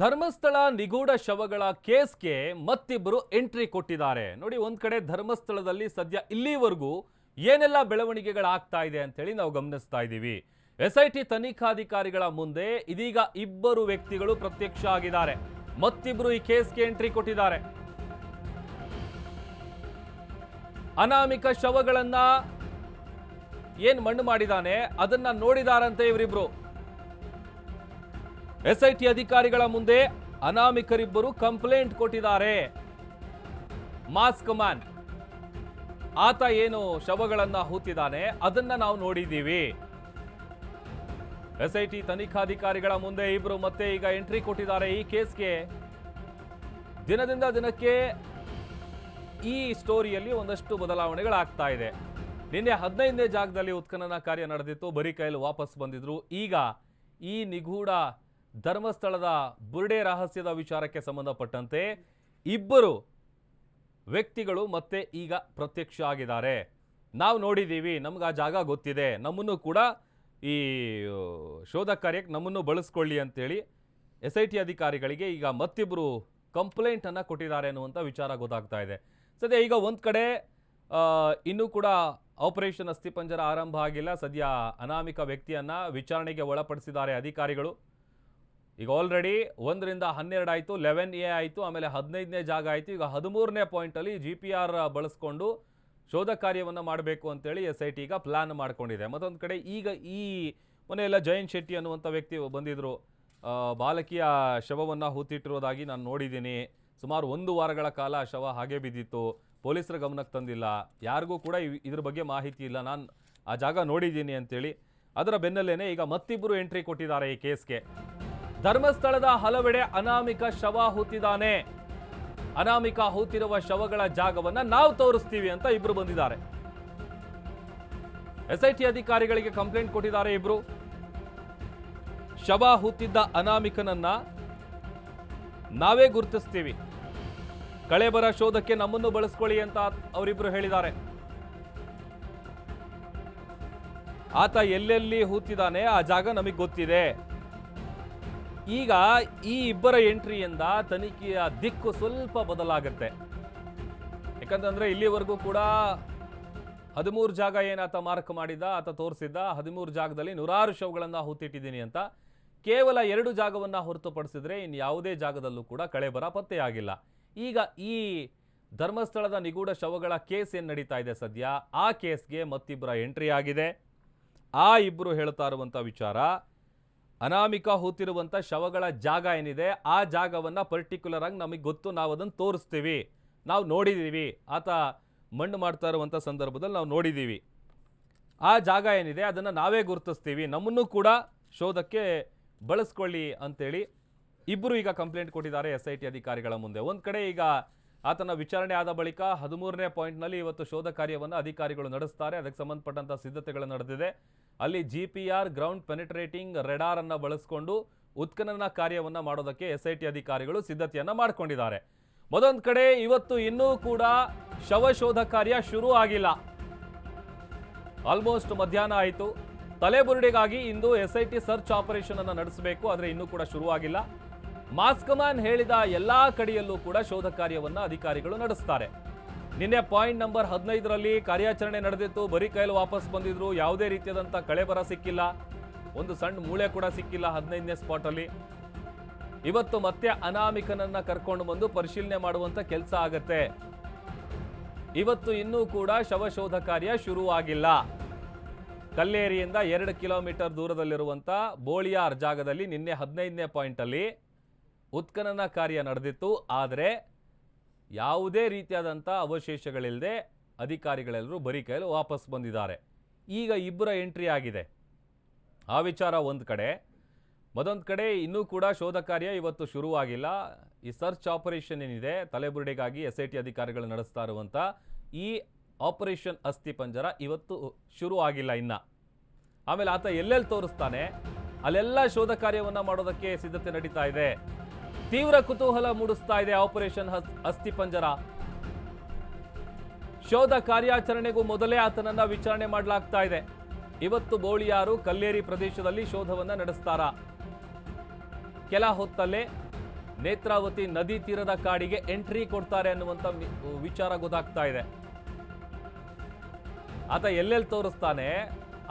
ಧರ್ಮಸ್ಥಳ ನಿಗೂಢ ಶವಗಳ ಕೇಸ್ಗೆ ಮತ್ತಿಬ್ಬರು ಎಂಟ್ರಿ ಕೊಟ್ಟಿದ್ದಾರೆ. ನೋಡಿ, ಒಂದು ಕಡೆ ಧರ್ಮಸ್ಥಳದಲ್ಲಿ ಸದ್ಯ ಇಲ್ಲಿವರೆಗೂ ಏನೆಲ್ಲ ಬೆಳವಣಿಗೆಗಳಾಗ್ತಾ ಇದೆ ಅಂತೇಳಿ ನಾವು ಗಮನಿಸ್ತಾ ಇದ್ದೀವಿ. ಎಸ್ ಐ ಟಿ ತನಿಖಾಧಿಕಾರಿಗಳ ಮುಂದೆ ಇದೀಗ ಇಬ್ಬರು ವ್ಯಕ್ತಿಗಳು ಪ್ರತ್ಯಕ್ಷ ಆಗಿದ್ದಾರೆ. ಮತ್ತಿಬ್ಬರು ಈ ಕೇಸ್ಗೆ ಎಂಟ್ರಿ ಕೊಟ್ಟಿದ್ದಾರೆ. ಅನಾಮಿಕ ಶವಗಳನ್ನ ಏನ್ ಮಣ್ಣು ಮಾಡಿದಾನೆ, ಅದನ್ನ ನೋಡಿದಾರಂತೆ ಇವರಿಬ್ರು. ಎಸ್ಐಟಿ ಅಧಿಕಾರಿಗಳ ಮುಂದೆ ಅನಾಮಿಕರಿಬ್ಬರು ಕಂಪ್ಲೇಂಟ್ ಕೊಟ್ಟಿದ್ದಾರೆ. Mask man. ಆತ ಏನು ಶವಗಳನ್ನ ಹೂತಿದ್ದಾನೆ ಅದನ್ನ ನಾವು ನೋಡಿದ್ದೀವಿ. ಎಸ್ಐಟಿ ತನಿಖಾಧಿಕಾರಿಗಳ ಮುಂದೆ ಇಬ್ರು ಮತ್ತೆ ಈಗ ಎಂಟ್ರಿ ಕೊಟ್ಟಿದ್ದಾರೆ ಈ ಕೇಸ್ಗೆ. ದಿನದಿಂದ ದಿನಕ್ಕೆ ಈ ಸ್ಟೋರಿಯಲ್ಲಿ ಒಂದಷ್ಟು ಬದಲಾವಣೆಗಳಾಗ್ತಾ ಇದೆ. ನಿನ್ನೆ ಹದಿನೈದನೇ ಜಾಗದಲ್ಲಿ ಉತ್ಖನನ ಕಾರ್ಯ ನಡೆದಿತ್ತು. ಬರೀ ಕೈಯಲ್ಲಿ ವಾಪಸ್ ಬಂದಿದ್ರು. ಈಗ ಈ ನಿಗೂಢ ಧರ್ಮಸ್ಥಳದ ಬುರ್ಡೆ ರಹಸ್ಯದ ವಿಚಾರಕ್ಕೆ ಸಂಬಂಧಪಟ್ಟಂತೆ ಇಬ್ಬರು ವ್ಯಕ್ತಿಗಳು ಮತ್ತೆ ಈಗ ಪ್ರತ್ಯಕ್ಷ ಆಗಿದ್ದಾರೆ. ನಾವು ನೋಡಿದ್ದೀವಿ, ನಮ್ಗೆ ಆ ಜಾಗ ಗೊತ್ತಿದೆ. ನಮ್ಮನ್ನು ಕೂಡ ಈ ಶೋಧ ಕಾರ್ಯಕ್ಕೆ ನಮ್ಮನ್ನು ಬಳಸ್ಕೊಳ್ಳಿ ಅಂತೇಳಿ ಎಸ್ ಐ ಟಿ ಅಧಿಕಾರಿಗಳಿಗೆ ಈಗ ಮತ್ತಿಬ್ಬರು ಕಂಪ್ಲೇಂಟನ್ನು ಕೊಟ್ಟಿದ್ದಾರೆ ಅನ್ನುವಂಥ ವಿಚಾರ ಗೊತ್ತಾಗ್ತಾ ಇದೆ. ಸದ್ಯ ಈಗ ಒಂದು ಕಡೆ ಇನ್ನೂ ಕೂಡ ಆಪರೇಷನ್ ಅಸ್ಥಿಪಂಜರ ಆರಂಭ ಆಗಿಲ್ಲ. ಸದ್ಯ ಅನಾಮಿಕ ವ್ಯಕ್ತಿಯನ್ನು ವಿಚಾರಣೆಗೆ ಒಳಪಡಿಸಿದ್ದಾರೆ ಅಧಿಕಾರಿಗಳು. ಈಗ ಆಲ್ರೆಡಿ ಒಂದರಿಂದ ಹನ್ನೆರಡು ಆಯಿತು ಲೆವೆನ್ ಎ ಆಯಿತು, ಆಮೇಲೆ ಹದಿನೈದನೇ ಜಾಗ ಆಯಿತು. ಈಗ ಹದಿಮೂರನೇ ಪಾಯಿಂಟಲ್ಲಿ ಜಿ ಪಿ ಆರ್ ಬಳಸ್ಕೊಂಡು ಶೋಧ ಕಾರ್ಯವನ್ನು ಮಾಡಬೇಕು ಅಂತೇಳಿ ಎಸ್ ಐ ಟಿ ಈಗ ಪ್ಲ್ಯಾನ್ ಮಾಡ್ಕೊಂಡಿದೆ. ಮತ್ತೊಂದು ಕಡೆ ಈಗ ಈ ಮೊನ್ನೆ ಎಲ್ಲ ಜಯಂತ್ ಶೆಟ್ಟಿ ಅನ್ನುವಂಥ ವ್ಯಕ್ತಿ ಬಂದಿದ್ದರು ಬಾಲಕಿಯ ಶವವನ್ನು ಹೂತಿಟ್ಟಿರೋದಾಗಿ ನಾನು ನೋಡಿದ್ದೀನಿ. ಸುಮಾರು ಒಂದು ವಾರಗಳ ಕಾಲ ಶವ ಹಾಗೆ ಬಿದ್ದಿತ್ತು. ಪೊಲೀಸರ ಗಮನಕ್ಕೆ ತಂದಿಲ್ಲ. ಯಾರಿಗೂ ಕೂಡ ಇದ್ರ ಬಗ್ಗೆ ಮಾಹಿತಿ ಇಲ್ಲ. ನಾನು ಆ ಜಾಗ ನೋಡಿದ್ದೀನಿ ಅಂತೇಳಿ. ಅದರ ಬೆನ್ನಲ್ಲೇ ಈಗ ಮತ್ತಿಬ್ಬರು ಎಂಟ್ರಿ ಕೊಟ್ಟಿದ್ದಾರೆ ಈ ಕೇಸ್ಗೆ ಧರ್ಮಸ್ಥಳದ ಹಲವೆಡೆ ಅನಾಮಿಕ ಶವ ಹೂತಿದ್ದಾನೆ. ಅನಾಮಿಕ ಹೂತಿರುವ ಶವಗಳ ಜಾಗವನ್ನ ನಾವು ತೋರಿಸ್ತೀವಿ ಅಂತ ಇಬ್ರು ಬಂದಿದ್ದಾರೆ. ಎಸ್ಐಟಿ ಅಧಿಕಾರಿಗಳಿಗೆ ಕಂಪ್ಲೇಂಟ್ ಕೊಟ್ಟಿದ್ದಾರೆ ಇಬ್ರು. ಶವ ಹೂತಿದ್ದ ಅನಾಮಿಕನನ್ನ ನಾವೇ ಗುರುತಿಸ್ತೀವಿ. ಕಳೆಬರ ಶೋಧಕ್ಕೆ ನಮ್ಮನ್ನು ಬಳಸ್ಕೊಳ್ಳಿ ಅಂತ ಅವರಿಬ್ರು ಹೇಳಿದ್ದಾರೆ. ಆತ ಎಲ್ಲೆಲ್ಲಿ ಹೂತಿದ್ದಾನೆ ಆ ಜಾಗ ನಮಗೆ ಗೊತ್ತಿದೆ. ಈಗ ಈ ಇಬ್ಬರ ಎಂಟ್ರಿಯಿಂದ ತನಿಖೆಯ ದಿಕ್ಕು ಸ್ವಲ್ಪ ಬದಲಾಗುತ್ತೆ. ಯಾಕಂತಂದ್ರೆ ಇಲ್ಲಿವರೆಗೂ ಕೂಡ ಹದಿಮೂರು ಜಾಗ ಏನಾತ ಮಾರ್ಕ್ ಮಾಡಿದ್ದ, ಆತ ತೋರಿಸಿದ್ದ, ಹದಿಮೂರು ಜಾಗದಲ್ಲಿ ನೂರಾರು ಶವಗಳನ್ನು ಹೂತಿಟ್ಟಿದ್ದೀನಿ ಅಂತ ಕೇವಲ ಎರಡು ಜಾಗವನ್ನು ಹೊರತುಪಡಿಸಿದ್ರೆ ಇನ್ನು ಯಾವುದೇ ಜಾಗದಲ್ಲೂ ಕೂಡ ಕಳೆಬರ ಪತ್ತೆಯಾಗಿಲ್ಲ. ಈಗ ಈ ಧರ್ಮಸ್ಥಳದ ನಿಗೂಢ ಶವಗಳ ಕೇಸ್ ಏನು ನಡೀತಾ ಇದೆ ಸದ್ಯ? ಆ ಕೇಸ್ಗೆ ಮತ್ತಿಬ್ಬರ ಎಂಟ್ರಿ ಆಗಿದೆ. ಆ ಇಬ್ಬರು ಹೇಳ್ತಾ ಇರುವಂಥ ವಿಚಾರ ಅನಾಮಿಕ ಹೂತಿರುವಂಥ ಶವಗಳ ಜಾಗ ಏನಿದೆ, ಆ ಜಾಗವನ್ನ ಪರ್ಟಿಕ್ಯುಲರ್ ಆಗಿ ನಮಗೆ ಗೊತ್ತು, ನಾವು ಅದನ್ನು ತೋರಿಸ್ತೀವಿ. ನಾವು ನೋಡಿದ್ದೀವಿ ಆತ ಮಣ್ಣು ಮಾಡ್ತಾ ಇರುವಂಥ ಸಂದರ್ಭದಲ್ಲಿ ನಾವು ನೋಡಿದ್ದೀವಿ ಆ ಜಾಗ ಏನಿದೆ, ಅದನ್ನು ನಾವೇ ಗುರುತಿಸ್ತೀವಿ. ನಮ್ಮನ್ನು ಕೂಡ ಶೋಧಕ್ಕೆ ಬಳಸ್ಕೊಳ್ಳಿ ಅಂತೇಳಿ ಇಬ್ಬರು ಈಗ ಕಂಪ್ಲೇಂಟ್ ಕೊಟ್ಟಿದ್ದಾರೆ ಎಸ್ ಐ ಟಿ ಅಧಿಕಾರಿಗಳ ಮುಂದೆ. ಒಂದು ಕಡೆ ಈಗ ಆತನ ವಿಚಾರಣೆ ಆದ ಬಳಿಕ ಹದಿಮೂರನೇ ಪಾಯಿಂಟ್ನಲ್ಲಿ ಇವತ್ತು ಶೋಧ ಕಾರ್ಯವನ್ನು ಅಧಿಕಾರಿಗಳು ನಡೆಸ್ತಾರೆ. ಅದಕ್ಕೆ ಸಂಬಂಧಪಟ್ಟಂಥ ಸಿದ್ಧತೆಗಳು ನಡೆದಿದೆ. ಅಲ್ಲಿ G P R ground penetrating radar ಅನ್ನು ಬಳಸಿಕೊಂಡು ಉತ್ಖನನ ಕಾರ್ಯವನ್ನು ಮಾಡೋದಕ್ಕೆ ಎಸ್ ಐ ಟಿ ಅಧಿಕಾರಿಗಳು ಸಿದ್ಧತೆಯನ್ನು ಮಾಡ್ಕೊಂಡಿದ್ದಾರೆ. ಮತ್ತೊಂದು ಕಡೆ ಇವತ್ತು ಇನ್ನೂ ಕೂಡ ಶವ ಶೋಧ ಕಾರ್ಯ ಶುರು ಆಗಿಲ್ಲ. ಆಲ್ಮೋಸ್ಟ್ ಮಧ್ಯಾಹ್ನ ಆಯಿತು. ತಲೆಬುರುಡೆಗಾಗಿ ಇಂದು S I T search operation ಅನ್ನು ನಡೆಸಬೇಕು, ಆದರೆ ಇನ್ನೂ ಕೂಡ ಶುರುವಾಗಿಲ್ಲ ಮಾಸ್ಕಮಾನ್ ಹೇಳಿದ ಎಲ್ಲಾ ಕಡೆಯಲ್ಲೂ ಕೂಡ ಶೋಧ ಕಾರ್ಯವನ್ನು ಅಧಿಕಾರಿಗಳು ನಡೆಸ್ತಾರೆ. ನಿನ್ನೆ ಪಾಯಿಂಟ್ ನಂಬರ್ ಹದಿನೈದರಲ್ಲಿ ಕಾರ್ಯಾಚರಣೆ ನಡೆದಿತ್ತು. ಬರೀ ಕೈಯಲ್ಲಿ ವಾಪಸ್ ಬಂದಿದ್ರು. ಯಾವುದೇ ರೀತಿಯಾದಂಥ ಕಳೆಬರ ಸಿಕ್ಕಿಲ್ಲ. ಒಂದು ಸಣ್ಣ ಮೂಳೆ ಕೂಡ ಸಿಕ್ಕಿಲ್ಲ ಹದಿನೈದನೇ ಸ್ಪಾಟಲ್ಲಿ. ಇವತ್ತು ಮತ್ತೆ ಅನಾಮಿಕನನ್ನ ಕರ್ಕೊಂಡು ಬಂದು ಪರಿಶೀಲನೆ ಮಾಡುವಂತ ಕೆಲಸ ಆಗತ್ತೆ. ಇವತ್ತು ಇನ್ನೂ ಕೂಡ ಶವ ಶೋಧ ಕಾರ್ಯ ಶುರುವಾಗಿಲ್ಲ. ಕಲ್ಲೇರಿಯಿಂದ ಎರಡು ಕಿಲೋಮೀಟರ್ ದೂರದಲ್ಲಿರುವಂಥ ಬೋಳಿಯಾರ್ ಜಾಗದಲ್ಲಿ ನಿನ್ನೆ ಹದಿನೈದನೇ ಪಾಯಿಂಟಲ್ಲಿ ಉತ್ಖನನ ಕಾರ್ಯ ನಡೆದಿತ್ತು. ಆದರೆ ಯಾವುದೇ ರೀತಿಯಾದಂಥ ಅವಶೇಷಗಳಿಲ್ಲದೆ ಅಧಿಕಾರಿಗಳೆಲ್ಲರೂ ಬರೀ ಕೈಯಲ್ಲಿ ವಾಪಸ್ ಬಂದಿದ್ದಾರೆ. ಈಗ ಇಬ್ಬರ ಎಂಟ್ರಿ ಆಗಿದೆ. ಆ ವಿಚಾರ ಒಂದು ಕಡೆ. ಮತ್ತೊಂದು ಕಡೆ ಇನ್ನೂ ಕೂಡ ಶೋಧ ಕಾರ್ಯ ಇವತ್ತು ಶುರುವಾಗಿಲ್ಲ. ಈ ಸರ್ಚ್ ಆಪರೇಷನ್ ಏನಿದೆ, ತಲೆಬುರುಡೆಗಾಗಿ ಎಸ್ ಐ ಟಿ ಅಧಿಕಾರಿಗಳು ನಡೆಸ್ತಾ ಇರುವಂಥ ಈ ಆಪರೇಷನ್ ಅಸ್ಥಿ ಪಂಜರ ಇವತ್ತು ಶುರು ಆಗಿಲ್ಲ ಇನ್ನು. ಆಮೇಲೆ ಆತ ಎಲ್ಲೆಲ್ಲಿ ತೋರಿಸ್ತಾನೆ? ಅಲ್ಲೆಲ್ಲ ಶೋಧ ಕಾರ್ಯವನ್ನು ಮಾಡೋದಕ್ಕೆ ಸಿದ್ಧತೆ ನಡೀತಾ ಇದೆ. ತೀವ್ರ ಕುತೂಹಲ ಮೂಡಿಸ್ತಾ ಇದೆ ಆಪರೇಷನ್ ಅಸ್ಥಿಪಂಜರ ಅಸ್ಥಿ ಶೋಧ ಕಾರ್ಯಾಚರಣೆಗೂ ಮೊದಲೇ ಆತನನ್ನ ವಿಚಾರಣೆ ಮಾಡಲಾಗ್ತಾ ಇದೆ. ಇವತ್ತು ಬೋಳಿಯಾರು ಕಲ್ಲೇರಿ ಪ್ರದೇಶದಲ್ಲಿ ಶೋಧವನ್ನ ನಡೆಸ್ತಾರ. ಕೆಲ ಹೊತ್ತಲ್ಲೇ ನೇತ್ರಾವತಿ ನದಿ ತೀರದ ಕಾಡಿಗೆ ಎಂಟ್ರಿ ಕೊಡ್ತಾರೆ ಅನ್ನುವಂಥ ವಿಚಾರ ಗೊತ್ತಾಗ್ತಾ ಇದೆ. ಆತ ಎಲ್ಲೆಲ್ಲಿ ತೋರಿಸ್ತಾನೆ,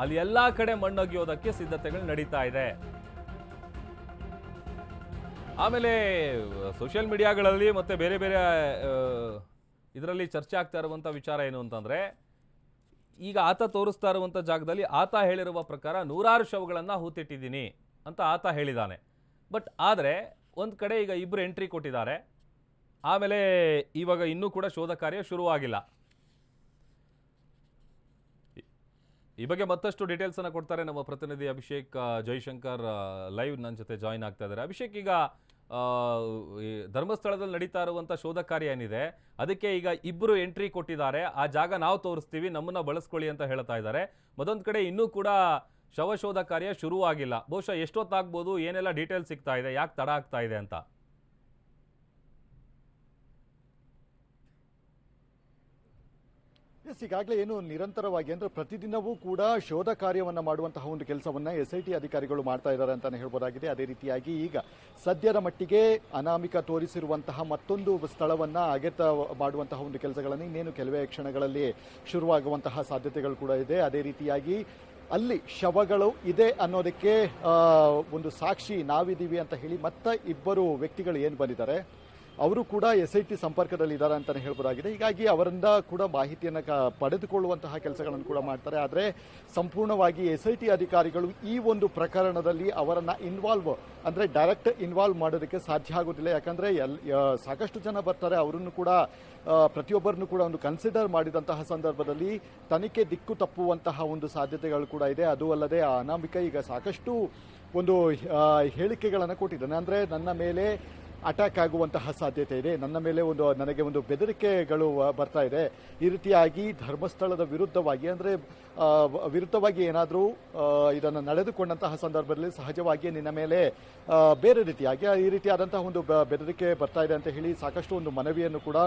ಅಲ್ಲಿ ಎಲ್ಲಾ ಕಡೆ ಮಣ್ಣೊಗೆಯೋದಕ್ಕೆ ಸಿದ್ಧತೆಗಳು ನಡೀತಾ ಇದೆ. ಆಮೇಲೆ ಸೋಷಿಯಲ್ ಮೀಡಿಯಾಗಳಲ್ಲಿ ಮತ್ತು ಬೇರೆ ಬೇರೆ ಇದರಲ್ಲಿ ಚರ್ಚೆ ಆಗ್ತಾ ಇರುವಂಥ ವಿಚಾರ ಏನು ಅಂತಂದರೆ, ಈಗ ಆತ ತೋರಿಸ್ತಾ ಇರುವಂಥ ಜಾಗದಲ್ಲಿ ಆತ ಹೇಳಿರುವ ಪ್ರಕಾರ ನೂರಾರು ಶವಗಳನ್ನು ಹೂತಿಟ್ಟಿದ್ದೀನಿ ಅಂತ ಆತ ಹೇಳಿದ್ದಾನೆ ಬಟ್ ಆದರೆ, ಒಂದು ಕಡೆ ಈಗ ಇಬ್ಬರು ಎಂಟ್ರಿ ಕೊಟ್ಟಿದ್ದಾರೆ. ಆಮೇಲೆ ಇವಾಗ ಇನ್ನೂ ಕೂಡ ಶೋಧ ಕಾರ್ಯ ಶುರುವಾಗಿಲ್ಲ. ಈ- ಬಗ್ಗೆ ಮತ್ತಷ್ಟು ಡೀಟೇಲ್ಸನ್ನು ಕೊಡ್ತಾರೆ ನಮ್ಮ ಪ್ರತಿನಿಧಿ ಅಭಿಷೇಕ್ ಜೈಶಂಕರ್ ಲೈವ್ ನನ್ನ ಜೊತೆ ಜಾಯಿನ್ ಆಗ್ತಾ ಇದ್ದಾರೆ. ಅಭಿಷೇಕ್, ಈಗ ಧರ್ಮಸ್ಥಳದಲ್ಲಿ ನಡೀತಾ ಇರುವಂಥ ಶೋಧ ಕಾರ್ಯ ಏನಿದೆ, ಅದಕ್ಕೆ ಈಗ ಇಬ್ಬರು ಎಂಟ್ರಿ ಕೊಟ್ಟಿದ್ದಾರೆ. ಆ ಜಾಗ ನಾವು ತೋರಿಸ್ತೀವಿ, ನಮ್ಮನ್ನು ಬಳಸ್ಕೊಳ್ಳಿ ಅಂತ ಹೇಳ್ತಾ ಇದ್ದಾರೆ. ಮತ್ತೊಂದು ಕಡೆ ಇನ್ನೂ ಕೂಡ ಶವಶೋಧ ಕಾರ್ಯ ಶುರುವಾಗಿಲ್ಲ. ಬಹುಶಃ ಎಷ್ಟೊತ್ತಾಗ್ಬೋದು, ಏನೆಲ್ಲ ಡೀಟೇಲ್ಸ್ ಸಿಗ್ತಾ ಇದೆ, ಯಾಕೆ ತಡ ಆಗ್ತಾ ಇದೆ ಅಂತ. ಎಸ್ ಈಗಾಗಲೇ ಏನು ನಿರಂತರವಾಗಿ ಅಂದ್ರೆ ಪ್ರತಿದಿನವೂ ಕೂಡ ಶೋಧ ಕಾರ್ಯವನ್ನ ಮಾಡುವಂತಹ ಒಂದು ಕೆಲಸವನ್ನ ಎಸ್ ಐ ಟಿ ಅಧಿಕಾರಿಗಳು ಮಾಡ್ತಾ ಇದ್ದಾರೆ ಅಂತಾನೆ ಹೇಳ್ಬೋದಾಗಿದೆ. ಅದೇ ರೀತಿಯಾಗಿ ಈಗ ಸದ್ಯದ ಮಟ್ಟಿಗೆ ಅನಾಮಿಕ ತೋರಿಸಿರುವಂತಹ ಮತ್ತೊಂದು ಸ್ಥಳವನ್ನ ಅಗೆತ ಮಾಡುವಂತಹ ಒಂದು ಕೆಲಸಗಳನ್ನು ಇನ್ನೇನು ಕೆಲವೇ ಕ್ಷಣಗಳಲ್ಲಿ ಶುರುವಾಗುವಂತಹ ಸಾಧ್ಯತೆಗಳು ಕೂಡ ಇದೆ. ಅದೇ ರೀತಿಯಾಗಿ ಅಲ್ಲಿ ಶವಗಳು ಇದೆ ಅನ್ನೋದಕ್ಕೆ ಒಂದು ಸಾಕ್ಷಿ ನಾವಿದ್ದೀವಿ ಅಂತ ಹೇಳಿ ಮತ್ತೆ ಇಬ್ಬರು ವ್ಯಕ್ತಿಗಳು ಏನು ಬಂದಿದ್ದಾರೆ? ಅವರು ಕೂಡ ಎಸ್ ಐ ಟಿ ಸಂಪರ್ಕದಲ್ಲಿ ಇದ್ದಾರೆ ಅಂತಾನೆ ಹೇಳ್ಬೋದಾಗಿದೆ. ಹೀಗಾಗಿ ಅವರಿಂದ ಕೂಡ ಮಾಹಿತಿಯನ್ನು ಪಡೆದುಕೊಳ್ಳುವಂತಹ ಕೆಲಸಗಳನ್ನು ಕೂಡ ಮಾಡ್ತಾರೆ. ಆದರೆ ಸಂಪೂರ್ಣವಾಗಿ ಎಸ್ ಐ ಟಿ ಅಧಿಕಾರಿಗಳು ಈ ಒಂದು ಪ್ರಕರಣದಲ್ಲಿ ಅವರನ್ನು ಇನ್ವಾಲ್ವ್ ಅಂದರೆ ಡೈರೆಕ್ಟ್ ಇನ್ವಾಲ್ವ್ ಮಾಡೋದಕ್ಕೆ ಸಾಧ್ಯ ಆಗೋದಿಲ್ಲ. ಯಾಕಂದರೆ ಎಲ್ ಸಾಕಷ್ಟು ಜನ ಬರ್ತಾರೆ. ಅವರನ್ನು ಕೂಡ ಪ್ರತಿಯೊಬ್ಬರನ್ನು ಕೂಡ ಒಂದು ಕನ್ಸಿಡರ್ ಮಾಡಿದಂತಹ ಸಂದರ್ಭದಲ್ಲಿ ತನಿಖೆ ದಿಕ್ಕು ತಪ್ಪುವಂತಹ ಒಂದು ಸಾಧ್ಯತೆಗಳು ಕೂಡ ಇದೆ. ಅದು ಅಲ್ಲದೆ ಆ ಅನಾಮಿಕ ಈಗ ಸಾಕಷ್ಟು ಒಂದು ಹೇಳಿಕೆಗಳನ್ನು ಕೊಟ್ಟಿದ್ದಾನೆ. ಅಂದರೆ ನನ್ನ ಮೇಲೆ ಅಟ್ಯಾಕ್ ಆಗುವಂತಹ ಸಾಧ್ಯತೆ ಇದೆ. ನನ್ನ ಮೇಲೆ ಒಂದು, ನನಗೆ ಒಂದು ಬೆದರಿಕೆಗಳು ಬರ್ತಾ ಇದೆ. ಈ ರೀತಿಯಾಗಿ ಧರ್ಮಸ್ಥಳದ ವಿರುದ್ಧವಾಗಿ, ಅಂದರೆ ವಿರುದ್ಧವಾಗಿ ಏನಾದರೂ ಇದನ್ನು ನಡೆದುಕೊಂಡಂತಹ ಸಂದರ್ಭದಲ್ಲಿ ಸಹಜವಾಗಿ ನಿನ್ನ ಮೇಲೆ ಬೇರೆ ರೀತಿಯಾಗಿ, ಈ ರೀತಿಯಾದಂತಹ ಒಂದು ಬೆದರಿಕೆ ಬರ್ತಾ ಇದೆ ಅಂತ ಹೇಳಿ ಸಾಕಷ್ಟು ಒಂದು ಮನವಿಯನ್ನು ಕೂಡ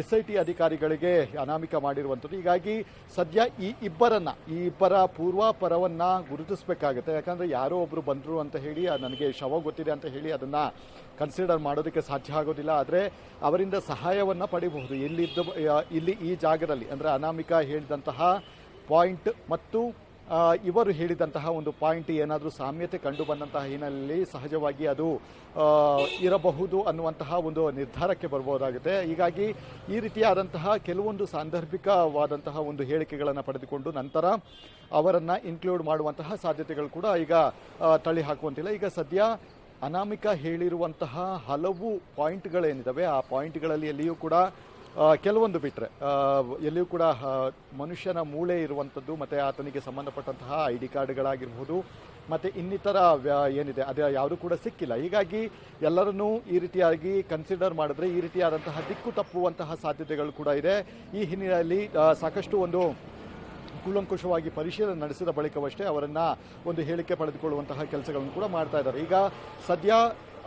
ಎಸ್ ಐ ಟಿ ಅಧಿಕಾರಿಗಳಿಗೆ ಅನಾಮಿಕ ಮಾಡಿರುವಂಥದ್ದು. ಹೀಗಾಗಿ ಸದ್ಯ ಈ ಇಬ್ಬರನ್ನ, ಈ ಇಬ್ಬರ ಪೂರ್ವಾಪರವನ್ನ ಗುರುತಿಸಬೇಕಾಗುತ್ತೆ. ಯಾಕಂದ್ರೆ ಯಾರೋ ಒಬ್ರು ಬಂದರು ಅಂತ ಹೇಳಿ ನನಗೆ ಶವ ಗೊತ್ತಿದೆ ಅಂತ ಹೇಳಿ ಅದನ್ನ ಕನ್ಸಿಡರ್ ಮಾಡೋದಕ್ಕೆ ಸಾಧ್ಯ ಆಗೋದಿಲ್ಲ. ಆದರೆ ಅವರಿಂದ ಸಹಾಯವನ್ನು ಪಡಿಬಹುದು. ಎಲ್ಲಿದ್ದ ಇಲ್ಲಿ ಈ ಜಾಗದಲ್ಲಿ, ಅಂದರೆ ಅನಾಮಿಕ ಹೇಳಿದಂತಹ ಪಾಯಿಂಟ್ ಮತ್ತು ಇವರು ಹೇಳಿದಂತಹ ಒಂದು ಪಾಯಿಂಟ್ ಏನಾದರೂ ಸಾಮ್ಯತೆ ಕಂಡು ಬಂದಂತಹ ಹಿನ್ನೆಲೆಯಲ್ಲಿ ಸಹಜವಾಗಿ ಅದು ಇರಬಹುದು ಅನ್ನುವಂತಹ ಒಂದು ನಿರ್ಧಾರಕ್ಕೆ ಬರಬಹುದಾಗುತ್ತೆ ಹೀಗಾಗಿ ಈ ರೀತಿಯಾದಂತಹ ಕೆಲವೊಂದು ಸಾಂದರ್ಭಿಕವಾದಂತಹ ಒಂದು ಹೇಳಿಕೆಗಳನ್ನು ಪಡೆದುಕೊಂಡು ನಂತರ ಅವರನ್ನು ಇನ್ಕ್ಲೂಡ್ ಮಾಡುವಂತಹ ಸಾಧ್ಯತೆಗಳು ಕೂಡ ಈಗ ತಳ್ಳಿ ಹಾಕುವಂತಿಲ್ಲ. ಈಗ ಸದ್ಯ ಅನಾಮಿಕ ಹೇಳಿರುವಂತಹ ಹಲವು ಪಾಯಿಂಟ್ಗಳೇನಿದ್ದಾವೆ ಆ ಪಾಯಿಂಟ್ಗಳಲ್ಲಿ ಎಲ್ಲಿಯೂ ಕೂಡ ಕೆಲವೊಂದು ಬಿಟ್ಟರೆ ಎಲ್ಲಿಯೂ ಕೂಡ ಮನುಷ್ಯನ ಮೂಳೆ ಇರುವಂಥದ್ದು, ಮತ್ತು ಆತನಿಗೆ ಸಂಬಂಧಪಟ್ಟಂತಹ ಐ ಡಿ ಕಾರ್ಡ್ಗಳಾಗಿರ್ಬೋದು, ಮತ್ತು ಇನ್ನಿತರ ಏನಿದೆ, ಅದು ಯಾವುದೂ ಕೂಡ ಸಿಕ್ಕಿಲ್ಲ. ಹೀಗಾಗಿ ಎಲ್ಲರನ್ನೂ ಈ ರೀತಿಯಾಗಿ ಕನ್ಸಿಡರ್ ಮಾಡಿದ್ರೆ ಈ ರೀತಿಯಾದಂತಹ ದಿಕ್ಕು ತಪ್ಪುವಂತಹ ಸಾಧ್ಯತೆಗಳು ಕೂಡ ಇದೆ. ಈ ಹಿನ್ನೆಲೆಯಲ್ಲಿ ಸಾಕಷ್ಟು ಒಂದು ಕೂಲಂಕುಷವಾಗಿ ಪರಿಶೀಲನೆ ನಡೆಸಿದ ಬಳಿಕವಷ್ಟೇ ಅವರನ್ನು ಒಂದು ಹೇಳಿಕೆ ಪಡೆದುಕೊಳ್ಳುವಂತಹ ಕೆಲಸಗಳನ್ನು ಕೂಡ ಮಾಡ್ತಾ ಇದ್ದಾರೆ. ಈಗ ಸದ್ಯ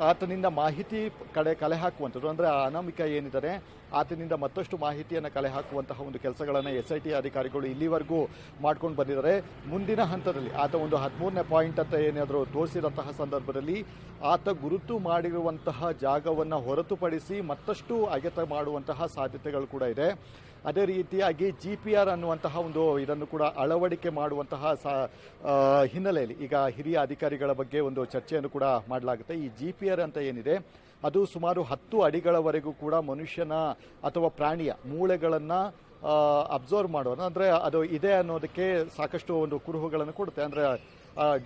ಆತನಿಂದ ಮಾಹಿತಿ ಕಡೆ ಕಲೆ ಹಾಕುವಂಥದ್ದು, ಅಂದರೆ ಆ ಅನಾಮಿಕ ಏನಿದ್ದಾರೆ, ಆತನಿಂದ ಮತ್ತಷ್ಟು ಮಾಹಿತಿಯನ್ನು ಕಲೆ ಹಾಕುವಂತಹ ಒಂದು ಕೆಲಸಗಳನ್ನು ಎಸ್ ಐ ಟಿ ಅಧಿಕಾರಿಗಳು ಇಲ್ಲಿವರೆಗೂ ಮಾಡ್ಕೊಂಡು ಬಂದಿದ್ದಾರೆ. ಮುಂದಿನ ಹಂತದಲ್ಲಿ ಆತ ಒಂದು ಹದಿಮೂರನೇ ಪಾಯಿಂಟ್ ಅಂತ ಏನಾದರೂ ತೋರಿಸಿದಂತಹ ಸಂದರ್ಭದಲ್ಲಿ ಆತ ಗುರುತು ಮಾಡಿರುವಂತಹ ಜಾಗವನ್ನು ಹೊರತುಪಡಿಸಿ ಮತ್ತಷ್ಟು ಅಗೆತ ಮಾಡುವಂತಹ ಸಾಧ್ಯತೆಗಳು ಕೂಡ ಇದೆ. ಅದೇ ರೀತಿಯಾಗಿ ಜಿ ಪಿ ಆರ್ ಅನ್ನುವಂತಹ ಒಂದು ಇದನ್ನು ಕೂಡ ಅಳವಡಿಕೆ ಮಾಡುವಂತಹ ಸಾ ಹಿನ್ನೆಲೆಯಲ್ಲಿ ಈಗ ಹಿರಿಯ ಅಧಿಕಾರಿಗಳ ಬಗ್ಗೆ ಒಂದು ಚರ್ಚೆಯನ್ನು ಕೂಡ ಮಾಡಲಾಗುತ್ತೆ. ಈ ಜಿ ಪಿ ಆರ್ ಅಂತ ಏನಿದೆ, ಅದು ಸುಮಾರು ಹತ್ತು ಅಡಿಗಳವರೆಗೂ ಕೂಡ ಮನುಷ್ಯನ ಅಥವಾ ಪ್ರಾಣಿಯ ಮೂಳೆಗಳನ್ನು ಅಬ್ಸರ್ವ್ ಮಾಡೋಣ ಅಂದರೆ ಅದು ಇದೆ ಅನ್ನೋದಕ್ಕೆ ಸಾಕಷ್ಟು ಒಂದು ಕುರುಹುಗಳನ್ನು ಕೊಡುತ್ತೆ. ಅಂದರೆ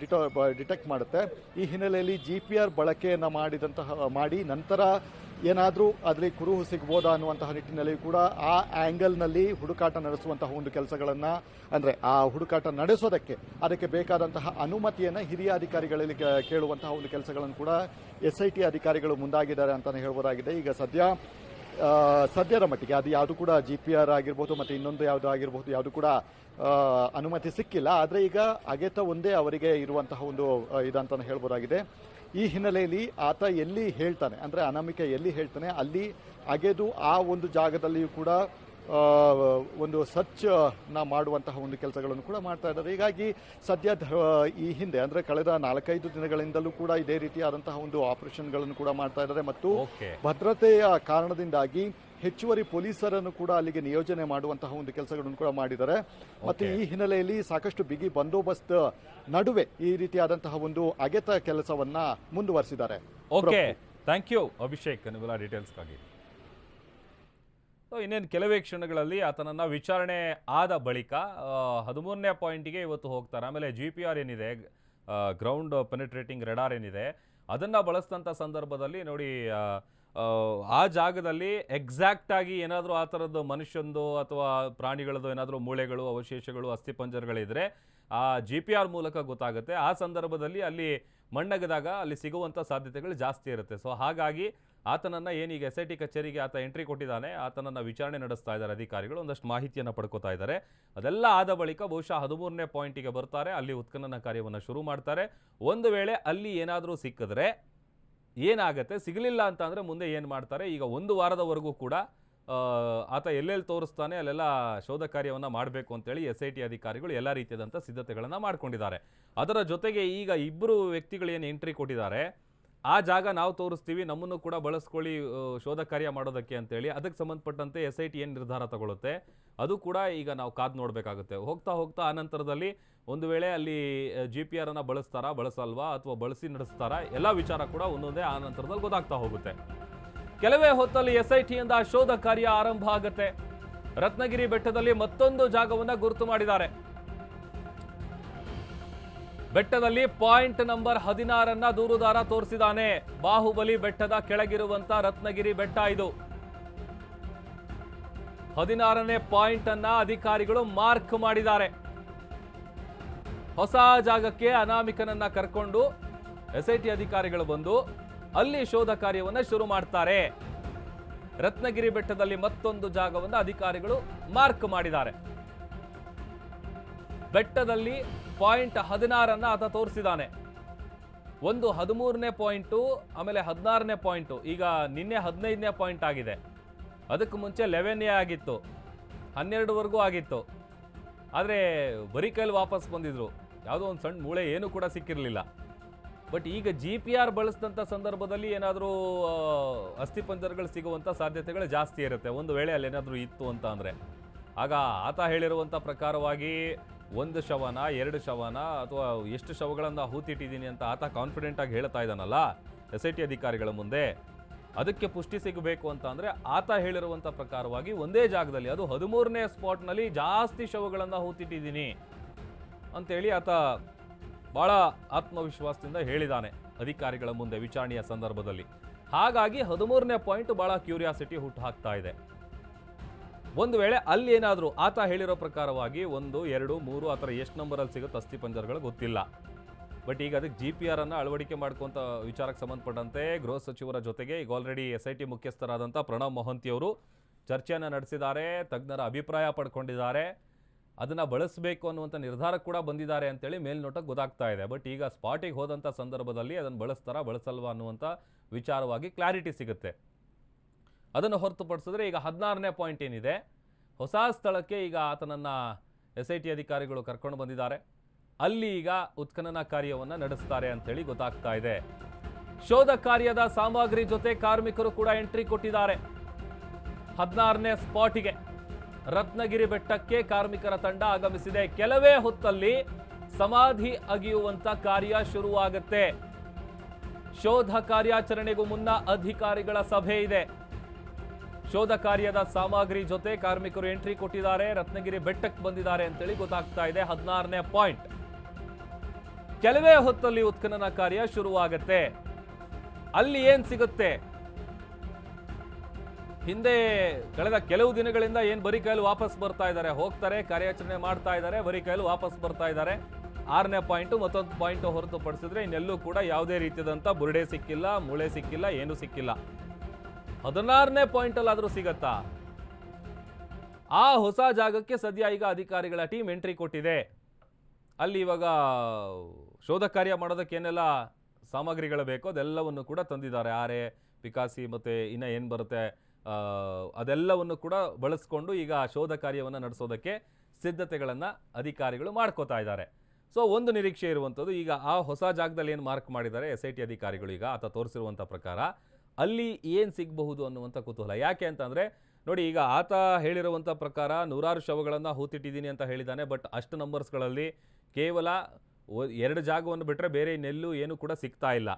ಡಿಟೋ ಡಿಟೆಕ್ಟ್ ಮಾಡುತ್ತೆ. ಈ ಹಿನ್ನೆಲೆಯಲ್ಲಿ ಜಿ ಪಿ ಆರ್ ಬಳಕೆಯನ್ನು ಮಾಡಿದಂತಹ, ಮಾಡಿ ನಂತರ ಏನಾದರೂ ಅದರಲ್ಲಿ ಕುರುಹು ಸಿಗ್ಬೋದಾ ಅನ್ನುವಂತಹ ನಿಟ್ಟಿನಲ್ಲಿ ಕೂಡ ಆ ಆ್ಯಂಗಲ್ನಲ್ಲಿ ಹುಡುಕಾಟ ನಡೆಸುವಂತಹ ಒಂದು ಕೆಲಸಗಳನ್ನು, ಅಂದರೆ ಆ ಹುಡುಕಾಟ ನಡೆಸೋದಕ್ಕೆ ಅದಕ್ಕೆ ಬೇಕಾದಂತಹ ಅನುಮತಿಯನ್ನು ಹಿರಿಯ ಅಧಿಕಾರಿಗಳಲ್ಲಿ ಕೇಳುವಂತಹ ಒಂದು ಕೆಲಸಗಳನ್ನು ಕೂಡ ಎಸ್ ಐ ಟಿ ಅಧಿಕಾರಿಗಳು ಮುಂದಾಗಿದ್ದಾರೆ ಅಂತಲೇ ಹೇಳ್ಬೋದಾಗಿದೆ. ಈಗ ಸದ್ಯ ಸದ್ಯದ ಮಟ್ಟಿಗೆ. ಅದು ಯಾವುದು ಕೂಡ ಜಿ ಪಿ ಆರ್ ಆಗಿರ್ಬೋದು ಮತ್ತು ಇನ್ನೊಂದು ಯಾವುದು ಆಗಿರ್ಬೋದು, ಯಾವುದು ಕೂಡ ಅನುಮತಿ ಸಿಕ್ಕಿಲ್ಲ. ಆದರೆ ಈಗ ಅಗೆತ ಒಂದೇ ಅವರಿಗೆ ಇರುವಂತಹ ಒಂದು ಇದಂತ ಹೇಳ್ಬೋದಾಗಿದೆ. ಈ ಹಿನ್ನೆಲೆಯಲ್ಲಿ ಆತ ಎಲ್ಲಿ ಹೇಳ್ತಾನೆ, ಅಂದರೆ ಅನಾಮಿಕ ಎಲ್ಲಿ ಹೇಳ್ತಾನೆ, ಅಲ್ಲಿ ಅಗೆದು ಆ ಒಂದು ಜಾಗದಲ್ಲಿಯೂ ಕೂಡ ಒಂದು ಸರ್ಚ್ನ ಮಾಡುವಂತಹ ಒಂದು ಕೆಲಸಗಳನ್ನು ಕೂಡ ಮಾಡ್ತಾ ಇದ್ದಾರೆ. ಹೀಗಾಗಿ ಸದ್ಯ ಈ ಹಿಂದೆ ಅಂದ್ರೆ ಕಳೆದ ನಾಲ್ಕೈದು ದಿನಗಳಿಂದಲೂ ಕೂಡ ಇದೇ ರೀತಿಯಾದಂತಹ ಒಂದು ಆಪರೇಷನ್ಗಳನ್ನು ಕೂಡ ಮಾಡ್ತಾ ಇದ್ದಾರೆ. ಮತ್ತು ಭದ್ರತೆಯ ಕಾರಣದಿಂದಾಗಿ ಹೆಚ್ಚುವರಿ ಪೊಲೀಸರನ್ನು ಕೂಡ ಅಲ್ಲಿಗೆ ನಿಯೋಜನೆ ಮಾಡುವಂತಹ ಒಂದು ಕೆಲಸಗಳನ್ನು ಕೂಡ ಮಾಡಿದ್ದಾರೆ. ಮತ್ತು ಈ ಹಿನ್ನೆಲೆಯಲ್ಲಿ ಸಾಕಷ್ಟು ಬಿಗಿ ಬಂದೋಬಸ್ತ್ ನಡುವೆ ಈ ರೀತಿಯಾದಂತಹ ಒಂದು ಅಗೆತ ಕೆಲಸವನ್ನ ಮುಂದುವರಿಸಿದ್ದಾರೆ. ಓಕೆ. Thank you. ಅಭಿಷೇಕ್ ನೀವೆಲ್ಲ ಡೀಟೇಲ್ಸ್ಗಾಗಿ. ಇನ್ನೇನು ಕೆಲವೇ ಕ್ಷಣಗಳಲ್ಲಿ ಆತನನ್ನು ವಿಚಾರಣೆ ಆದ ಬಳಿಕ ಹದಿಮೂರನೇ ಪಾಯಿಂಟಿಗೆ ಇವತ್ತು ಹೋಗ್ತಾರೆ ಆಮೇಲೆ ಜಿ ಪಿ ಆರ್ ಏನಿದೆ ಗ್ರೌಂಡ್ ಪೆನಿಟ್ರೇಟಿಂಗ್ ರೆಡಾರ್ ಏನಿದೆ ಅದನ್ನು ಬಳಸಿದಂಥ ಸಂದರ್ಭದಲ್ಲಿ ನೋಡಿ ಆ, ಜಾಗದಲ್ಲಿ ಎಕ್ಸಾಕ್ಟಾಗಿ ಏನಾದರೂ ಆ ಥರದ್ದು ಮನುಷ್ಯಂದು ಅಥವಾ ಪ್ರಾಣಿಗಳದ್ದು ಏನಾದರೂ ಮೂಳೆಗಳು ಅವಶೇಷಗಳು ಅಸ್ಥಿಪಂಜರಗಳಿದ್ದರೆ ಆ ಜಿ ಪಿ ಆರ್ ಮೂಲಕ ಗೊತ್ತಾಗುತ್ತೆ. ಆ ಸಂದರ್ಭದಲ್ಲಿ ಅಲ್ಲಿ ಮಣ್ಣಗದಾಗ ಅಲ್ಲಿ ಸಿಗುವಂಥ ಸಾಧ್ಯತೆಗಳು ಜಾಸ್ತಿ ಇರುತ್ತೆ. ಸೊ ಹಾಗಾಗಿ ಆತನನ್ನ ಏನೀಗ ಎಸ್ ಐ ಟಿ ಕಚೇರಿಗೆ ಆತ ಎಂಟ್ರಿ ಕೊಟ್ಟಿದ್ದಾನೆ, ಆತನನ್ನ ವಿಚಾರಣೆ ನಡೆಸ್ತಾ ಇದ್ದಾರೆ ಅಧಿಕಾರಿಗಳು, ಒಂದಷ್ಟು ಮಾಹಿತಿಯನ್ನು ಪಡ್ಕೋತಾ ಇದ್ದಾರೆ. ಅದೆಲ್ಲ ಆದ ಬಳಿಕ ಬಹುಶಃ ಹದಿಮೂರನೇ ಪಾಯಿಂಟಿಗೆ ಬರ್ತಾರೆ, ಅಲ್ಲಿ ಉತ್ಖನನ ಕಾರ್ಯವನ್ನು ಶುರು ಮಾಡ್ತಾರೆ. ಒಂದು ವೇಳೆ ಅಲ್ಲಿ ಏನಾದರೂ ಸಿಕ್ಕಿದ್ರೆ ಏನಾಗುತ್ತೆ, ಸಿಗಲಿಲ್ಲ ಅಂತ ಮುಂದೆ ಏನು ಮಾಡ್ತಾರೆ, ಈಗ ಒಂದು ವಾರದವರೆಗೂ ಕೂಡ ಆತ ಎಲ್ಲೆಲ್ಲಿ ತೋರಿಸ್ತಾನೆ, ಅಲ್ಲೆಲ್ಲ ಶೋಧ ಕಾರ್ಯವನ್ನು ಮಾಡಬೇಕು ಅಂತೇಳಿ ಎಸ್ ಐ ಟಿ ಅಧಿಕಾರಿಗಳು ಎಲ್ಲ ರೀತಿಯಾದಂಥ ಸಿದ್ಧತೆಗಳನ್ನು ಮಾಡ್ಕೊಂಡಿದ್ದಾರೆ. ಅದರ ಜೊತೆಗೆ ಈಗ ಇಬ್ಬರು ವ್ಯಕ್ತಿಗಳು ಏನು ಎಂಟ್ರಿ ಕೊಟ್ಟಿದ್ದಾರೆ ಆ ಜಾಗ ನಾವು ತೋರಿಸ್ತೀವಿ, ನಮ್ಮನ್ನು ಕೂಡ ಬಳಸ್ಕೊಳ್ಳಿ ಶೋಧ ಕಾರ್ಯ ಮಾಡೋದಕ್ಕೆ ಅಂತೇಳಿ. ಅದಕ್ಕೆ ಸಂಬಂಧಪಟ್ಟಂತೆ ಎಸ್ ಐ ಟಿ ಏನು ನಿರ್ಧಾರ ತಗೊಳುತ್ತೆ. ಅದು ಕೂಡ ಈಗ ನಾವು ಕಾದು ನೋಡಬೇಕಾಗುತ್ತೆ. ಹೋಗ್ತಾ ಹೋಗ್ತಾ ಆ ನಂತರದಲ್ಲಿ ಒಂದು ವೇಳೆ ಅಲ್ಲಿ ಜಿ ಪಿ ಆರ್ ಅನ್ನ ಬಳಸ್ತಾರಾ, ಬಳಸಲ್ವಾ ಅಥವಾ ಬಳಸಿ ನಡೆಸ್ತಾರಾ, ಎಲ್ಲ ವಿಚಾರ ಕೂಡ ಒಂದೊಂದೇ ಆ ನಂತರದಲ್ಲಿ ಗೊತ್ತಾಗ್ತಾ ಹೋಗುತ್ತೆ. ಕೆಲವೇ ಹೊತ್ತಲ್ಲಿ ಎಸ್ ಐ ಟಿಯಿಂದ ಶೋಧ ಕಾರ್ಯ ಆರಂಭ ಆಗುತ್ತೆ. ರತ್ನಗಿರಿ ಬೆಟ್ಟದಲ್ಲಿ ಮತ್ತೊಂದು ಜಾಗವನ್ನ ಗುರುತು ಮಾಡಿದ್ದಾರೆ. ಬೆಟ್ಟದಲ್ಲಿ ಪಾಯಿಂಟ್ ನಂಬರ್ ಹದಿನಾರನ್ನ ದೂರುದಾರ ತೋರಿಸಿದಾನೆ. ಬಾಹುಬಲಿ ಬೆಟ್ಟದ ಕೆಳಗಿರುವಂತ ರತ್ನಗಿರಿ ಬೆಟ್ಟ ಇದು. ಹದಿನಾರನೇ ಪಾಯಿಂಟ್ ಅನ್ನ ಅಧಿಕಾರಿಗಳು ಮಾರ್ಕ್ ಮಾಡಿದ್ದಾರೆ. ಹೊಸ ಜಾಗಕ್ಕೆ ಅನಾಮಿಕನನ್ನ ಕರ್ಕೊಂಡು ಎಸ್ಐಟಿ ಅಧಿಕಾರಿಗಳು ಬಂದು ಅಲ್ಲಿ ಶೋಧ ಕಾರ್ಯವನ್ನ ಶುರು ಮಾಡ್ತಾರೆ. ರತ್ನಗಿರಿ ಬೆಟ್ಟದಲ್ಲಿ ಮತ್ತೊಂದು ಜಾಗವನ್ನು ಅಧಿಕಾರಿಗಳು ಮಾರ್ಕ್ ಮಾಡಿದ್ದಾರೆ. ಬೆಟ್ಟದಲ್ಲಿ ಪಾಯಿಂಟ್ ಹದಿನಾರನ್ನು ಆತ ತೋರಿಸಿದ್ದಾನೆ ಒಂದು ಹದಿಮೂರನೇ ಪಾಯಿಂಟು, ಆಮೇಲೆ ಹದಿನಾರನೇ ಪಾಯಿಂಟು. ಈಗ ನಿನ್ನೆ ಹದಿನೈದನೇ ಪಾಯಿಂಟ್ ಆಗಿದೆ. ಅದಕ್ಕೆ ಮುಂಚೆ ಲೆವೆನ್ ಎ ಆಗಿತ್ತು. ಹನ್ನೆರಡುವರೆಗೂ ಆಗಿತ್ತು. ಆದರೆ ಬರೀ ಕೈಲಿ ವಾಪಸ್ ಬಂದಿದ್ರು. ಯಾವುದೋ ಒಂದು ಸಣ್ಣ ಮೂಳೆ ಏನೂ ಕೂಡ ಸಿಕ್ಕಿರಲಿಲ್ಲ. ಬಟ್ ಈಗ ಜಿ ಪಿ ಆರ್ ಬಳಸಿದಂಥ ಸಂದರ್ಭದಲ್ಲಿ ಏನಾದರೂ ಅಸ್ಥಿಪಂಜರಗಳು ಸಿಗುವಂಥ ಸಾಧ್ಯತೆಗಳು ಜಾಸ್ತಿ ಇರುತ್ತೆ. ಒಂದು ವೇಳೆ ಅಲ್ಲಿ ಏನಾದರೂ ಇತ್ತು ಅಂತ ಅಂದರೆ. ಆಗ ಆತ ಹೇಳಿರುವಂಥ ಪ್ರಕಾರವಾಗಿ ಒಂದು ಶವನ, ಎರಡು ಶವನ ಅಥವಾ ಎಷ್ಟು ಶವಗಳನ್ನು ಹೂತಿಟ್ಟಿದ್ದೀನಿ ಅಂತ ಆತ ಕಾನ್ಫಿಡೆಂಟ್ ಆಗಿ ಹೇಳ್ತಾ ಇದ್ದಾನಲ್ಲ ಎಸ್ ಐ ಟಿ ಅಧಿಕಾರಿಗಳ ಮುಂದೆ. ಅದಕ್ಕೆ ಪುಷ್ಟಿ ಸಿಗಬೇಕು ಅಂತ ಅಂದರೆ ಆತ ಹೇಳಿರುವಂಥ ಪ್ರಕಾರವಾಗಿ ಒಂದೇ ಜಾಗದಲ್ಲಿ, ಅದು ಹದಿಮೂರನೇ ಸ್ಪಾಟ್ನಲ್ಲಿ ಜಾಸ್ತಿ ಶವಗಳನ್ನು ಹೂತಿಟ್ಟಿದ್ದೀನಿ ಅಂತೇಳಿ ಆತ ಭಾಳ ಆತ್ಮವಿಶ್ವಾಸದಿಂದ ಹೇಳಿದ್ದಾನೆ ಅಧಿಕಾರಿಗಳ ಮುಂದೆ ವಿಚಾರಣೆಯ ಸಂದರ್ಭದಲ್ಲಿ. ಹಾಗಾಗಿ ಹದಿಮೂರನೇ ಪಾಯಿಂಟ್ ಭಾಳ ಕ್ಯೂರಿಯಾಸಿಟಿ ಹುಟ್ಟು ಹಾಕ್ತಾ ಇದೆ. ಒಂದು ವೇಳೆ ಅಲ್ಲಿ ಏನಾದರೂ ಆತ ಹೇಳಿರೋ ಪ್ರಕಾರವಾಗಿ ಒಂದು, ಎರಡು, ಮೂರು, ಆ ಥರ ಎಷ್ಟು ನಂಬರಲ್ಲಿ ಸಿಗುತ್ತೆ ಅಸ್ಥಿ ಪಂಜರಗಳು ಗೊತ್ತಿಲ್ಲ. ಬಟ್ ಈಗ ಅದಕ್ಕೆ ಜಿ ಪಿ ಆರ್ ಅನ್ನು ಅಳವಡಿಕೆ ಮಾಡ್ಕೊಂತ ವಿಚಾರಕ್ಕೆ ಸಂಬಂಧಪಟ್ಟಂತೆ ಗೃಹ ಸಚಿವರ ಜೊತೆಗೆ ಈಗ ಆಲ್ರೆಡಿ ಎಸ್ ಐ ಟಿ ಮುಖ್ಯಸ್ಥರಾದಂಥ ಪ್ರಣವ್ ಮೊಹಂತಿ ಅವರು ಚರ್ಚೆಯನ್ನು ನಡೆಸಿದ್ದಾರೆ, ತಜ್ಞರ ಅಭಿಪ್ರಾಯ ಪಡ್ಕೊಂಡಿದ್ದಾರೆ. ಅದನ್ನು ಬಳಸಬೇಕು ಅನ್ನುವಂಥ ನಿರ್ಧಾರ ಕೂಡ ಬಂದಿದ್ದಾರೆ ಅಂತೇಳಿ ಮೇಲ್ನೋಟಕ್ಕೆ ಗೊತ್ತಾಗ್ತಾ ಇದೆ. ಬಟ್ ಈಗ ಸ್ಪಾಟಿಗೆ ಹೋದಂಥ ಸಂದರ್ಭದಲ್ಲಿ ಅದನ್ನು ಬಳಸ್ತಾರಾ, ಬಳಸಲ್ವಾ ಅನ್ನುವಂಥ ವಿಚಾರವಾಗಿ ಕ್ಲಾರಿಟಿ ಸಿಗುತ್ತೆ. ಅದನ್ನು ಹೊರತುಪಡಿಸಿದ್ರೆ ಈಗ ಹದಿನಾರನೇ ಪಾಯಿಂಟ್ ಏನಿದೆ. ಹೊಸ ಸ್ಥಳಕ್ಕೆ ಈಗ ಆತನನ್ನು ಎಸ್ ಐ ಟಿ ಅಧಿಕಾರಿಗಳು ಕರ್ಕೊಂಡು ಬಂದಿದ್ದಾರೆ. ಅಲ್ಲಿ ಈಗ ಉತ್ಖನನ ಕಾರ್ಯವನ್ನು ನಡೆಸ್ತಾರೆ ಅಂತೇಳಿ ಗೊತ್ತಾಗ್ತಾ ಇದೆ. ಶೋಧ ಕಾರ್ಯದ ಸಾಮಗ್ರಿ ಜೊತೆ ಕಾರ್ಮಿಕರು ಕೂಡ ಎಂಟ್ರಿ ಕೊಟ್ಟಿದ್ದಾರೆ. ಹದಿನಾರನೇ ಸ್ಪಾಟಿಗೆ ರತ್ನಗಿರಿ ಬೆಟ್ಟಕ್ಕೆ ಕಾರ್ಮಿಕರ ತಂಡ ಆಗಮಿಸಿದೆ. ಕೆಲವೇ ಹೊತ್ತಲ್ಲಿ ಸಮಾಧಿ ಅಗಿಯುವಂತ ಕಾರ್ಯ ಶುರುವಾಗುತ್ತೆ. ಶೋಧ ಕಾರ್ಯಾಚರಣೆಗೂ ಮುನ್ನ ಅಧಿಕಾರಿಗಳ ಸಭೆ ಇದೆ. ಶೋಧ ಕಾರ್ಯದ ಸಾಮಗ್ರಿ ಜೊತೆ ಕಾರ್ಮಿಕರು ಎಂಟ್ರಿ ಕೊಟ್ಟಿದ್ದಾರೆ. ರತ್ನಗಿರಿ ಬೆಟ್ಟಕ್ಕೆ ಬಂದಿದ್ದಾರೆ ಅಂತೇಳಿ ಗೊತ್ತಾಗ್ತಾ ಇದೆ. ಹದಿನಾರನೇ ಪಾಯಿಂಟ್. ಕೆಲವೇ ಹೊತ್ತಲ್ಲಿ ಉತ್ಖನನ ಕಾರ್ಯ ಶುರುವಾಗತ್ತೆ. ಅಲ್ಲಿ ಏನ್ ಸಿಗುತ್ತೆ? ಹಿಂದೆ ಕಳೆದ ಕೆಲವು ದಿನಗಳಿಂದ ಏನ್ ಬರೀ ಕೈಲಿ ವಾಪಸ್ ಬರ್ತಾ ಇದ್ದಾರೆ? ಹೋಗ್ತಾರೆ, ಕಾರ್ಯಾಚರಣೆ ಮಾಡ್ತಾ ಇದ್ದಾರೆ, ಬರೀ ಕೈಲಿ ವಾಪಸ್ ಬರ್ತಾ ಇದ್ದಾರೆ. ಆರನೇ ಪಾಯಿಂಟು, ಮತ್ತೊಂದು ಪಾಯಿಂಟ್ ಹೊರತುಪಡಿಸಿದ್ರೆ ಇನ್ನೆಲ್ಲೂ ಕೂಡ ಯಾವುದೇ ರೀತಿಯಾದಂಥ ಬುರುಡೆ ಸಿಕ್ಕಿಲ್ಲ, ಮೂಳೆ ಸಿಕ್ಕಿಲ್ಲ, ಏನೂ ಸಿಕ್ಕಿಲ್ಲ. ಹದಿನಾರನೇ ಪಾಯಿಂಟ್ ಅಲ್ಲಾದ್ರೂ ಸಿಗತ್ತಾ? ಆ ಹೊಸ ಜಾಗಕ್ಕೆ ಸದ್ಯ ಈಗ ಅಧಿಕಾರಿಗಳ ಟೀಮ್ ಎಂಟ್ರಿ ಕೊಟ್ಟಿದೆ. ಅಲ್ಲಿ ಇವಾಗ ಶೋಧ ಕಾರ್ಯ ಮಾಡೋದಕ್ಕೆ ಏನೆಲ್ಲ ಸಾಮಗ್ರಿಗಳು ಬೇಕೋ ಅದೆಲ್ಲವನ್ನು ಕೂಡ ತಂದಿದ್ದಾರೆ. ಆರೆ ಪಿಕಾಸಿ ಮತ್ತು ಇನ್ನು ಏನು ಬರುತ್ತೆ ಅದೆಲ್ಲವನ್ನು ಕೂಡ ಬಳಸ್ಕೊಂಡು ಈಗ ಶೋಧ ಕಾರ್ಯವನ್ನು ನಡೆಸೋದಕ್ಕೆ ಸಿದ್ಧತೆಗಳನ್ನು ಅಧಿಕಾರಿಗಳು ಮಾಡ್ಕೋತಾ ಇದ್ದಾರೆ. ಸೊ, ಒಂದು ನಿರೀಕ್ಷೆ ಇರುವಂಥದ್ದು, ಈಗ ಆ ಹೊಸ ಜಾಗದಲ್ಲಿ ಏನು ಮಾರ್ಕ್ ಮಾಡಿದ್ದಾರೆ ಎಸ್ ಐ ಟಿ ಅಧಿಕಾರಿಗಳು ಈಗ, ಆತ ತೋರಿಸಿರುವಂಥ ಪ್ರಕಾರ ಅಲ್ಲಿ ಏನು ಸಿಗಬಹುದು ಅನ್ನುವಂಥ ಕುತೂಹಲ. ಯಾಕೆ ಅಂತಂದರೆ, ನೋಡಿ ಈಗ ಆತ ಹೇಳಿರುವಂಥ ಪ್ರಕಾರ ನೂರಾರು ಶವಗಳನ್ನು ಹೂತಿಟ್ಟಿದ್ದೀನಿ ಅಂತ ಹೇಳಿದ್ದಾನೆ, ಬಟ್ ಅಷ್ಟು ನಂಬರ್ಸ್ಗಳಲ್ಲಿ ಕೇವಲ ಎರಡು ಜಾಗವನ್ನು ಬಿಟ್ಟರೆ ಬೇರೆ ಇನ್ನೆಲ್ಲೂ ಏನು ಕೂಡ ಸಿಗ್ತಾ ಇಲ್ಲ.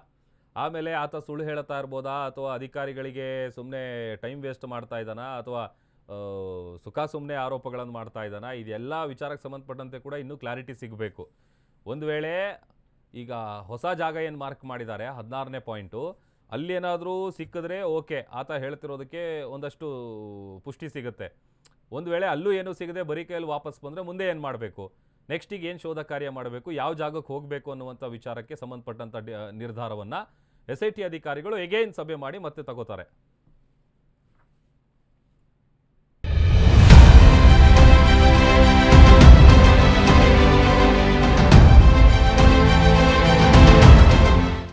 ಆಮೇಲೆ ಆತ ಸುಳ್ಳು ಹೇಳ್ತಾ ಇರ್ಬೋದಾ? ಅಥವಾ ಅಧಿಕಾರಿಗಳಿಗೆ ಸುಮ್ಮನೆ ಟೈಮ್ ವೇಸ್ಟ್ ಮಾಡ್ತಾ ಇದ್ದಾನಾ? ಅಥವಾ ಸುಖ ಸುಮ್ಮನೆ ಆರೋಪಗಳನ್ನು ಮಾಡ್ತಾ ಇದ್ದಾನಾ? ಇದೆಲ್ಲ ವಿಚಾರಕ್ಕೆ ಸಂಬಂಧಪಟ್ಟಂತೆ ಕೂಡ ಇನ್ನೂ ಕ್ಲಾರಿಟಿ ಸಿಗಬೇಕು. ಒಂದು ವೇಳೆ ಈಗ ಹೊಸ ಜಾಗ ಏನು ಮಾರ್ಕ್ ಮಾಡಿದ್ದಾರೆ? ಹದಿನಾರನೇ ಪಾಯಿಂಟು ಅಲ್ಲೇನಾದರೂ ಸಿಕ್ಕಿದ್ರೆ ಓಕೆ, ಆತ ಹೇಳ್ತಿರೋದಕ್ಕೆ ಒಂದಷ್ಟು ಪುಷ್ಟಿ ಸಿಗುತ್ತೆ. ಒಂದು ವೇಳೆ ಅಲ್ಲೂ ಏನೂ ಸಿಗದೆ ಬರೀ ಕೈಯಲ್ಲಿ ವಾಪಸ್ ಬಂದರೆ ಮುಂದೆ ಏನು ಮಾಡಬೇಕು? ನೆಕ್ಸ್ಟಿಗೆ ಏನು ಶೋಧ ಕಾರ್ಯ ಮಾಡಬೇಕು? ಯಾವ ಜಾಗಕ್ಕೆ ಹೋಗಬೇಕು ಅನ್ನುವಂಥ ವಿಚಾರಕ್ಕೆ ಸಂಬಂಧಪಟ್ಟಂಥ ನಿರ್ಧಾರವನ್ನು ಎಸ್ ಅಧಿಕಾರಿಗಳು ಎಗೇನ್ ಸಭೆ ಮಾಡಿ ಮತ್ತೆ ತಗೋತಾರೆ.